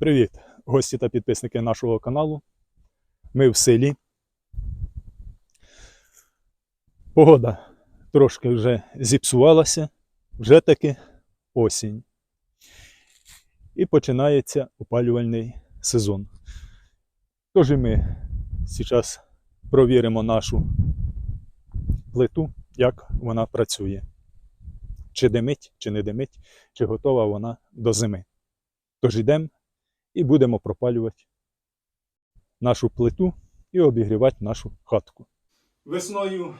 Привіт, гості та підписники нашого каналу. Ми в селі. Погода трошки вже зіпсувалася, вже таки осінь. І починається опалювальний сезон. Тож і ми зараз провіримо нашу плиту, як вона працює. Чи димить, чи не димить, чи готова вона до зими. Тож йдемо і будемо пропалювати нашу плиту і обігрівати нашу хатку. Весною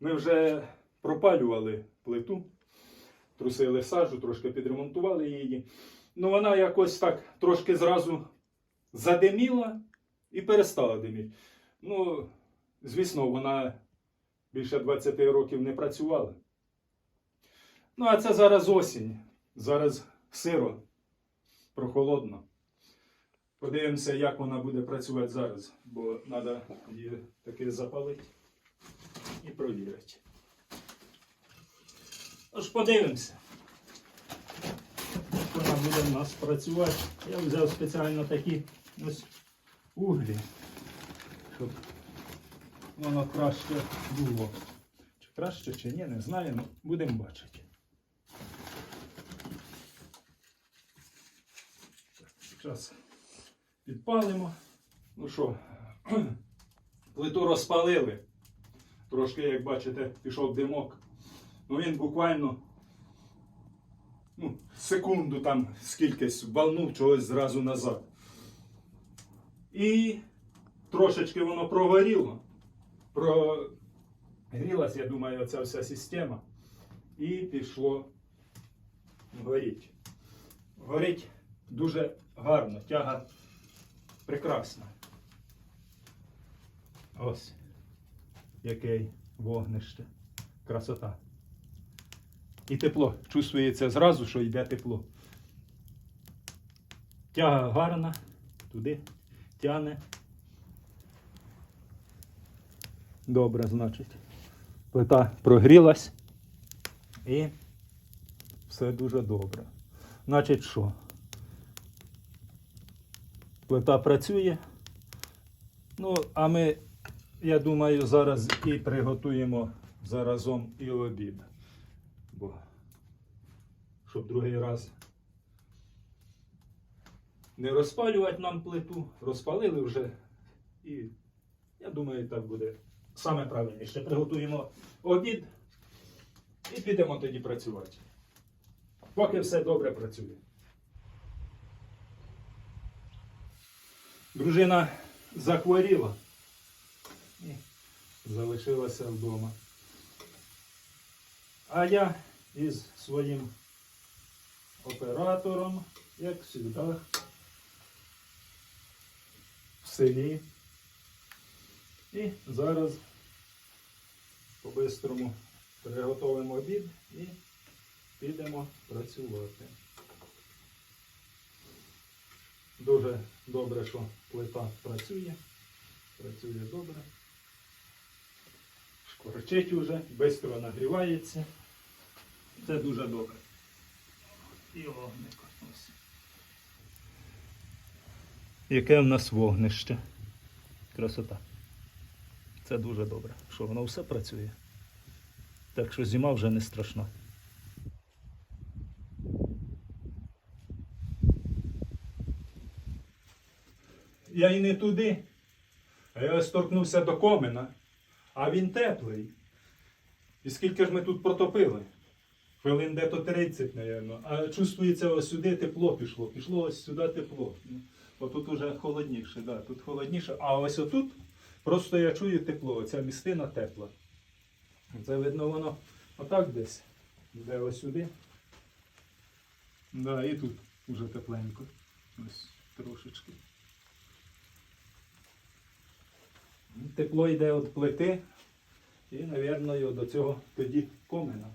ми вже пропалювали плиту, трусили сажу, трошки підремонтували її. Ну вона якось так трошки зразу задиміла і перестала диміти. Ну, звісно, вона більше 20 років не працювала. Ну, а це зараз осінь, зараз сиро прохолодно. Подивимося, як вона буде працювати зараз, бо треба її таки запалити і провірити. Тож подивимося. Як вона буде в нас працювати. Я взяв спеціально такі ось углі, щоб воно краще було. Чи краще, чи ні, не знаю, ну будемо бачити. Зараз підпалимо. Ну що, плиту розпалили. Трошки, як бачите, пішов димок. Ну він буквально ну, секунду там скількись валнув чогось зразу назад. І трошечки воно прогоріло. Прогрілась, я думаю, оця вся система. І пішло горіть. Горить дуже гарно, тяга прекрасна. Ось який вогнище. Красота. І тепло. Чувствується зразу, що йде тепло. Тяга гарна, туди тяне. Добре, значить. Плита прогрілась і все дуже добре. Значить що? Плита працює. Ну, а ми, я думаю, зараз і приготуємо заразом і обід. Бо щоб другий раз не розпалювати нам плиту, розпалили вже. І я думаю, так буде саме правильніше. Приготуємо обід і підемо тоді працювати. Поки все добре працює. Дружина захворіла і залишилася вдома. А я із своїм оператором, як завжди, в селі. І зараз по-бистрому приготуємо обід і підемо працювати. Дуже добре, що плита працює. Працює добре. Шкварчить уже, швидко нагрівається. Це дуже добре. І вогник ось. Яке в нас вогнище? Красота. Це дуже добре, що воно все працює. Так що зима вже не страшна. Я і не туди. А я торкнувся до комина, а він теплий. І скільки ж ми тут протопили? Хвилин де-то 30, мабуть. А чувствується ось сюди тепло пішло. Пішло ось сюди тепло. Ну, Отут уже холодніше, да, тут холодніше. А ось отут просто я чую тепло. Оця містина тепла. Це видно воно отак десь. Де ось сюди. Да, і тут уже тепленько. Ось трошечки. Тепло йде від плити і, мабуть, до цього тоді комина.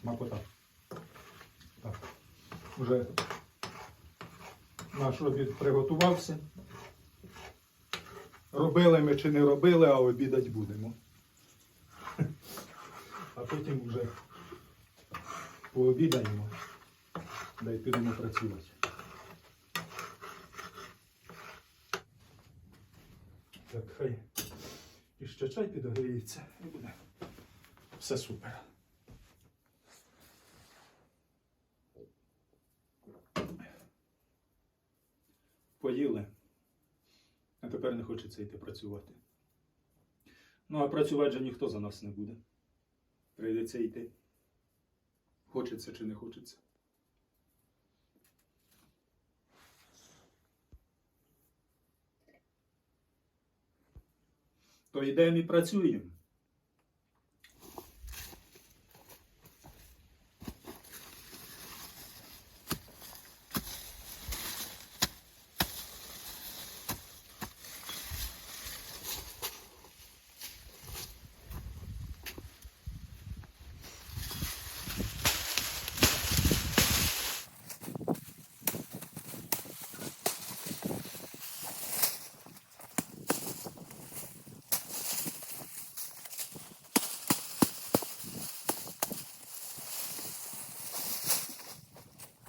Смакота. Так. Уже наш обід приготувався. робили ми чи не робили, а обідать будемо. А потім вже пообідаємо. Да й підемо працювати. Так, хай і ще чай підогріється і буде все супер. Поїли. А тепер не хочеться йти працювати. Ну, а працювати же ніхто за нас не буде. Прийдеться йти. Хочеться чи не хочеться. То йдемо і працюємо.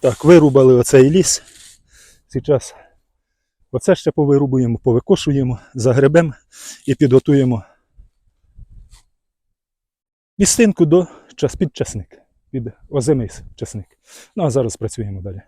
Так, вирубали оцей ліс. Зараз оце ще повирубуємо, повикошуємо, загребемо і підготуємо містинку до час під часник, під озимий часник. Ну а зараз працюємо далі.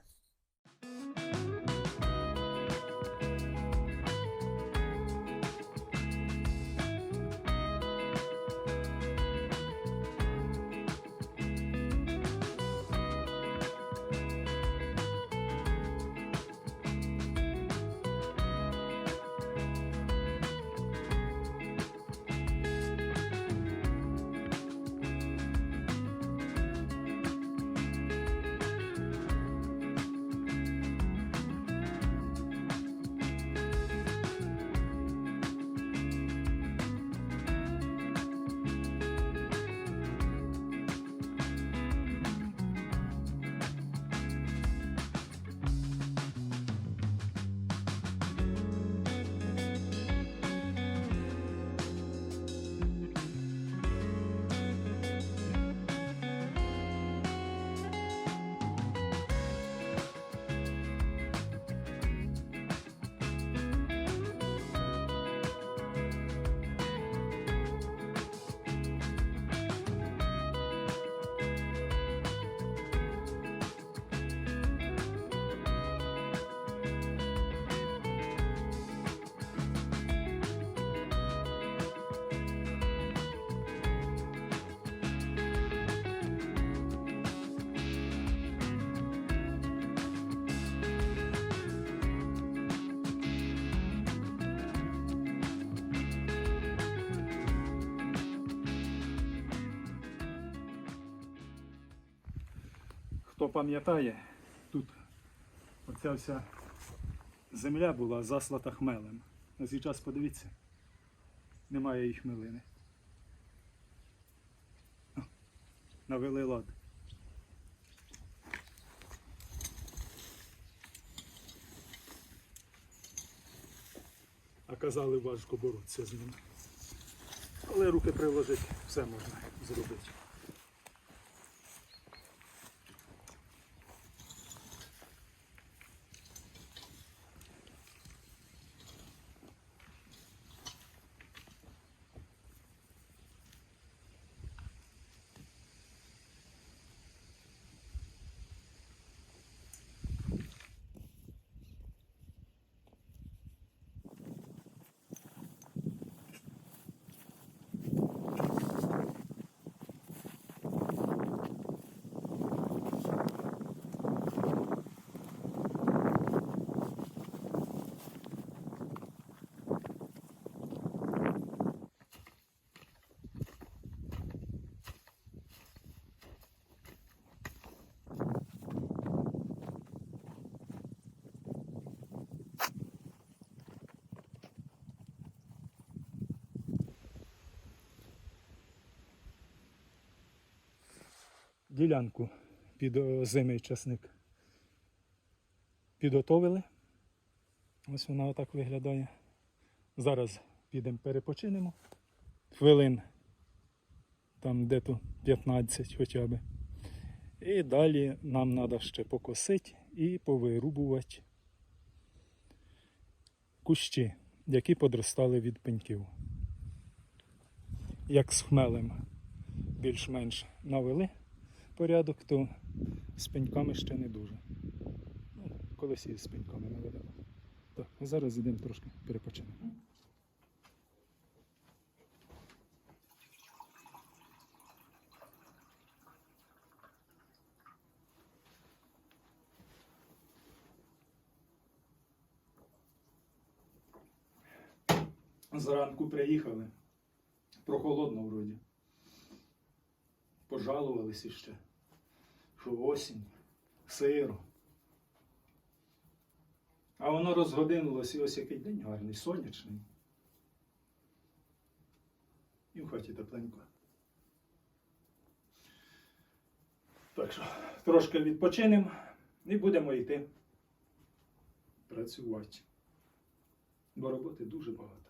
Хто пам'ятає, тут оця вся земля була заслата хмелем. На цей час подивіться, немає і хмелини. Навели лад. А казали, важко боротися з ними. Але руки приложити, все можна зробити. Ділянку під озимий часник підготовили. Ось вона отак виглядає. Зараз підемо перепочинемо. Хвилин там де-то 15 хоча б. І далі нам треба ще покосити і повирубувати кущі, які подростали від пеньків. Як з хмелем більш-менш навели порядок, то з пеньками ще не дуже. Ну, колись і з пеньками наведемо. Так, а зараз йдемо трошки перепочинемо. Зранку приїхали. Прохолодно вроді. Пожалувались іще, що осінь, сиро. А воно розгодинилось і ось який день гарний, сонячний. І в хаті тепленько. Так що трошки відпочинемо і будемо йти працювати. Бо роботи дуже багато.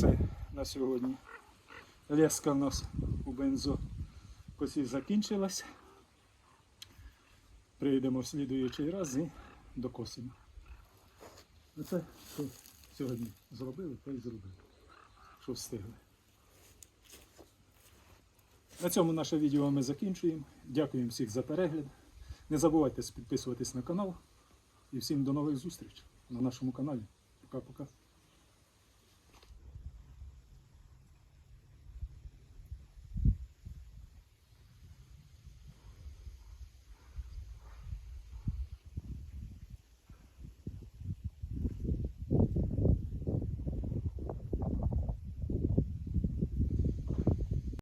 Все на сьогодні. Леска в нас у бензокосі закінчилась. Прийдемо в слідуючий раз і докосимо. Оце, що сьогодні зробили, то й зробили. Що встигли. На цьому наше відео ми закінчуємо. Дякуємо всіх за перегляд. Не забувайте підписуватись на канал. І всім до нових зустріч на нашому каналі. Пока-пока.